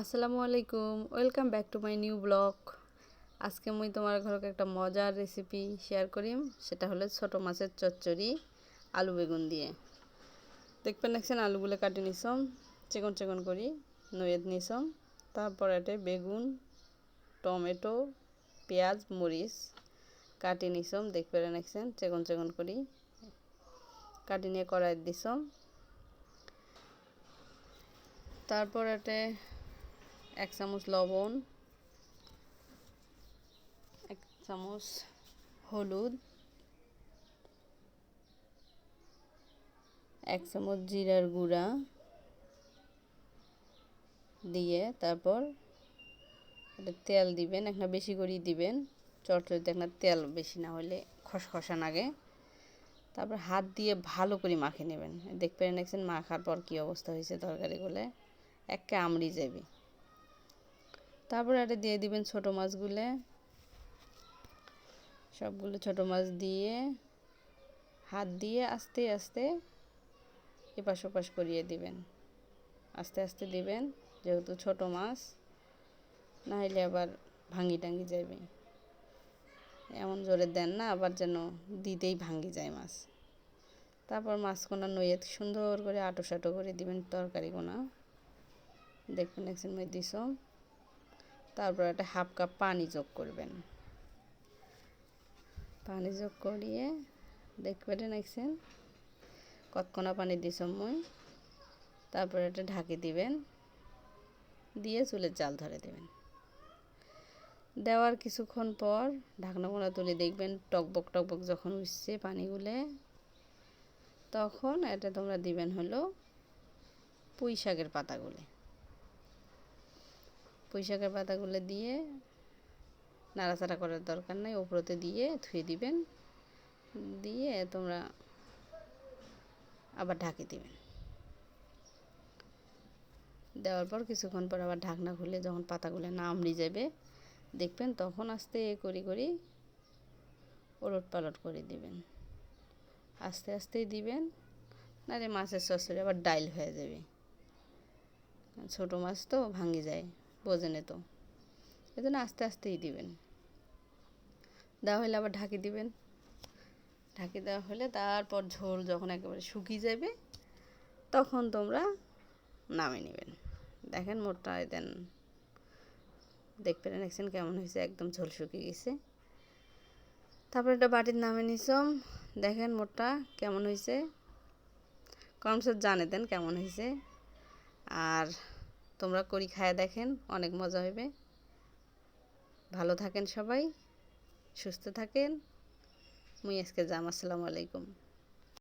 আসসালামু আলাইকুম, welcome back to my new blog. আজকে মুই তোমার ঘরকে একটা মজার রেসিপি শেয়ার করিম সেটা হলো ছোট মাছের চচ্চড়ি আলু বেগুন দিয়ে। দেখবেন দেখছেন আলুগুলো কাটি নিছম চিকন চিকন করি নয়েদ নিছম তারপর এতে বেগুন, টমেটো, পেঁয়াজ, মরিচ কাটি নিছম দেখবেন দেখছেন চিকন চিকন করি। কাটি নিয়ে কড়াই দিছম তারপর এতে এক চামচ লবণ, এক চামচ হলুদ, এক চামচ জিরার গুঁড়া দিয়ে তারপর এটা তেল দিবেন, একটা বেশি করেই দিবেন। চটচড়িতে একটা তেল বেশি না হলে খসখসা লাগে। তারপর হাত দিয়ে ভালো করে মাখে নেবেন। দেখবেন, দেখছেন মাখার পর কী অবস্থা হয়েছে তরকারিগুলো। একে আমড়ি যাবে। তারপর এটা দিয়ে দিবেন ছোট মাছগুলো। সবগুলো ছোট মাছ দিয়ে, হাত দিয়ে আস্তে আস্তে এপাশ ওপাশ করিয়ে দিবেন। আস্তে আস্তে দিবেন, যেহেতু ছোট মাছ না হলে আবার ভাঙি টাঙ্গি যাবে এমন জোরে দেন না, আবার যেন দিতেই ভাঙ্গি যায় মাছ। তারপর মাছকোনা নইয়ে সুন্দর করে আটো সাটো করে দিবেন তরকারি কোনা দেখবেন একজন মই দিস তারপর একটা হাফ কাপ পানি যোগ করবেন। পানি যোগ করিয়ে, দেখবেন, দেখছেন? কতক্ষণা পানি দিস মই? তারপরে এটা ঢাকি দিবেন। দিয়ে চুলের জাল ধরে দেবেন। দেওয়ার কিছুক্ষণ পর ঢাকনা কোনা তুলে দেখবেন টকবক টকবক যখন উঠছে পানিগুলো, তখন এটা তোমরা দিবেন হলো পুঁই শাকের পাতাগুলো। পুঁই শাকের পাতাগুলো দিয়ে নাড়াচাড়া করার দরকার নাই, ওপরতে দিয়ে ধুয়ে দিবেন। দিয়ে তোমরা আবার ঢাকি দিবেন। দেওয়ার পর কিছুক্ষণ পর আবার ঢাকনা খুলে যখন পাতাগুলো নামড়ি যাবে, দেখবেন তখন আস্তে এ করি করি ওলট পালট করে দিবেন। আস্তে আস্তেই দিবেন না নাহলে মাছের সসরে আবার ডাইল হয়ে যাবে। ছোটো মাছ তো ভাঙে যায়। বোঝেনে তো। এই জন্য আস্তে আস্তেই দিবেন। দেওয়া হলে আবার ঢাকি দিবেন। ঢাকি দেওয়া হলে তারপর ঝোল যখন একেবারে শুকিয়ে যাবে, তখন তোমরা নামে নেবেন। দেখেন মোটটা দেন দেখতে দেখছেন কেমন হয়েছে, একদম ঝোল শুকিয়ে গেছে। তারপর এটা বাটির নামে নিছম দেখেন মোটটা কেমন হয়েছে। কমসে জানে দেন কেমন হয়েছে। আর তোমরা করি খায় দেখেন, অনেক মজা হবে ভালো থাকেন সবাই, সুস্থ থাকেন। মুই আজকে যাম, আসসালামু আলাইকুম।